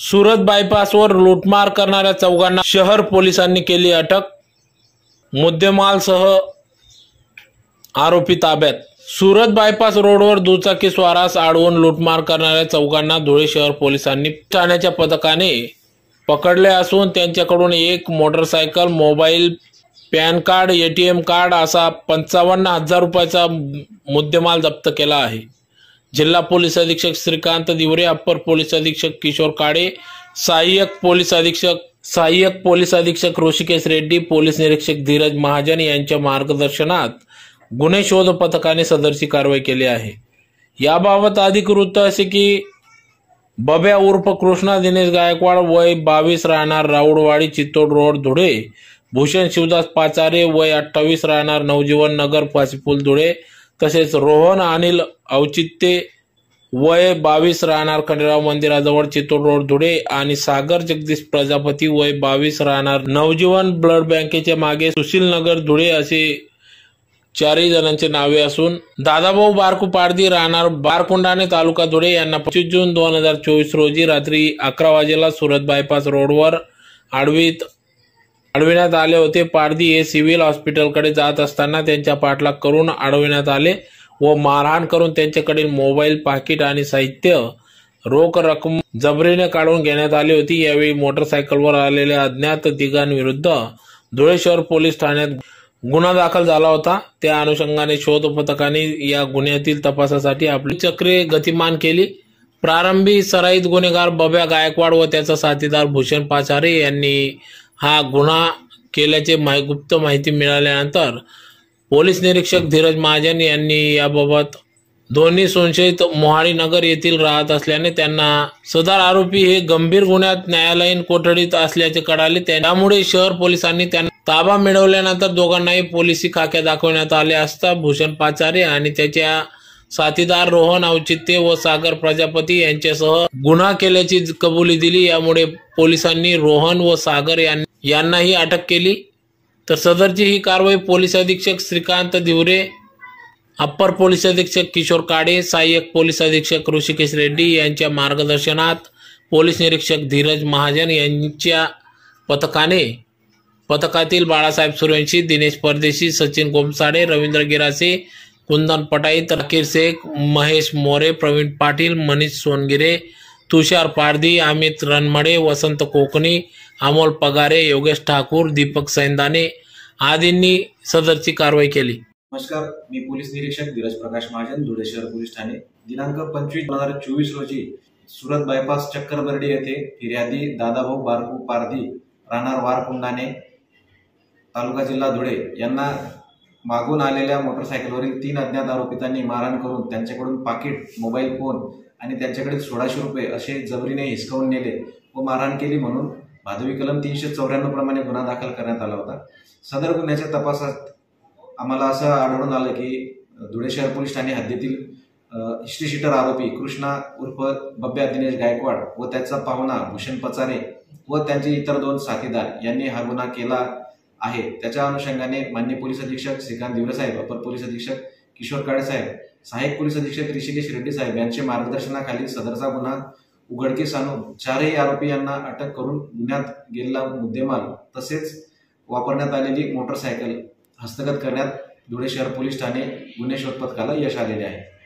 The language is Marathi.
सुरत बायपासवर लूटमार करणाऱ्या चौघांना शहर पोलिसांनी केली अटक. मुद्देमालसह आरोपी ताब्यात. सुरत बायपास रोडवर दुचाकी स्वारास अडवून लूटमार करणाऱ्या चौघांना धुळे शहर पोलिसांनी ठाण्याच्या पथकाने पकडले असून त्यांच्याकडून एक motorcycle mobile pan card ATM card असा पंचावन्न हजार रुपयाचा मुद्देमाल जप्त केला आहे. जिल्हा पोलीस अधीक्षक श्रीकांत दिवरे अप्पर पोलीस अधीक्षक किशोर काळे सहाय्यक पोलीस अधीक्षक सहाय्यक पोलीस अधीक्षक ऋषिकेश रेड्डी पोलीस निरीक्षक धीरज महाजन यांच्या मार्गदर्शनात गुन्हे शोध पथकाने सदरची कारवाई केली आहे. याबाबत अधिक वृत्त असे की बब्या उर्फ कृष्णा दिनेश गायकवाड वय बावीस राहणार राऊडवाडी चित्तोड रोड धुळे भूषण शिवदास पाचारे वय अठ्ठावीस राहणार नवजीवन नगर पाचपूल धुळे तसेच रोहन अनिल औचित्ये वय बावीस राहणार खंडेराव मंदिराजवळ चित्तोड रोड धुळे आणि सागर जगदीश प्रजापती वय बावीस राहणार नवजीवन ब्लड बँकेच्या मागे सुशील नगर धुळे असे चारही जणांचे नावे असून दादाभाऊ बारकू पारधी राहणार बारकुंडाणे तालुका धुळे यांना पंचवीस जून दोन हजार चोवीस रोजी रात्री अकरा वाजेला सुरत बायपास रोडवर आडवीत अडविण्यात आले होते. पारधी हे सिव्हिल हॉस्पिटलकडे जात असताना त्यांच्या पाठलाग करून अडविण्यात आले व मारहाण करून त्यांच्याकडील मोबाईल पाकिट आणि साहित्य रोख रक्कम जबरीने काढून घेण्यात आली होती. यावेळी मोटरसायकलवर आलेल्या अज्ञात तिघांविरुद्ध धुळे शहर पोलीस ठाण्यात गुन्हा दाखल झाला होता. त्या अनुषंगाने शोध पथकाने या गुन्ह्यातील तपासासाठी आपली चक्रे गतिमान केली. प्रारंभी सराईत गुन्हेगार बब्या गायकवाड व त्याचा साथीदार भूषण पाचारे यांनी हा गुन्हा केल्याचे माहि गुप्त माहिती मिळाल्यानंतर पोलीस निरीक्षक धीरज महाजन यांनी याबाबत दोन्ही संशयित मोहाडी नगर येथील राहत असल्याने त्यांना सदर आरोपी हे गंभीर गुन्ह्यात न्यायालयीन कोठडीत असल्याचे कळाले. त्यामुळे शहर पोलिसांनी त्यांना ताबा मिळवल्यानंतर दोघांनाही पोलिसी खाक्या दाखवण्यात आले असता भूषण पाचारे आणि त्याच्या साथीदार रोहन औचित्य व सागर प्रजापती यांच्यासह गुन्हा केल्याची कबुली दिली. यामुळे पोलिसांनी रोहन व सागर यांनाही अटक केली. तर सदरची ही कारवाई पोलीस अधीक्षक श्रीकांत दिवरे अप्पर पोलीस अधीक्षक किशोर काडे सहाय्यक पोलीस अधीक्षक ऋषिकेश रेड्डी यांच्या मार्गदर्शनात पोलीस निरीक्षक धीरज महाजन यांच्या पथकाने पथकातील बाळासाहेब सूर्यवंशी दिनेश परदेशी सचिन गोमसाडे रवींद्र गिरासे कुंदन पटाई तरकीर शेख महेश मोरे प्रवीण पाटील मनीष सोनगिरे तुषार पारधी अमित रणमडे वसंत कोकणी अमोल पगारे योगेश ठाकूर दीपक सैंदाने आदींनी सदरची कारवाई केली. नमस्कार मी पोलीस निरीक्षक धीरज प्रकाश महाजन धुळे शहर पोलीस ठाणे. दिनांक पंचवीस दोन हजार चोवीस रोजी सुरत बायपास चक्करबर्डी येथे फिर्यादी दादाभाऊ बारकू पारधी राहणार वारकुंडाने तालुका जिल्हा धुळे यांना मागून आलेल्या मोटरसायकलवरील तीन अज्ञात आरोपितांनी मारहाण करून त्यांच्याकडून पाकिट मोबाईल फोन आणि त्यांच्याकडे सोळाशे रुपये असे जबरीने हिसकावून नेले व मारहाण केली म्हणून भादवी कलम तीनशे चौऱ्याण्णव प्रमाणे गुन्हा दाखल करण्यात आला होता. सदर गुन्ह्याच्या तपासात आम्हाला असं आढळून आलं की धुळे शहर पोलीस ठाणे हद्दीतील हिस्ट्री आरोपी कृष्णा उर्फ बब्या दिनेश गायकवाड व त्याचा पाहुणा भूषण पचारे व त्यांचे इतर दोन साथीदार यांनी हा गुन्हा केला आहे. त्याच्या अनुषंगाने मान्य पोलीस अधीक्षक श्रीकांत दिवरे साहेब अपर पोलीस अधीक्षक किशोर काळे साहेब सहाय्यक पोलीस अधीक्षक ऋषिकेश रेड्डी साहेब यांच्या मार्गदर्शनाखाली सदरचा गुन्हा उघडकीस आणून चारही आरोपी यांना अटक करून गुन्ह्यात गेलेला मुद्देमाल तसेच वापरण्यात आलेली मोटरसायकल हस्तगत करण्यात धुळे शहर पोलीस ठाणे गुन्हे शोध पथकाला यश आलेले आहे.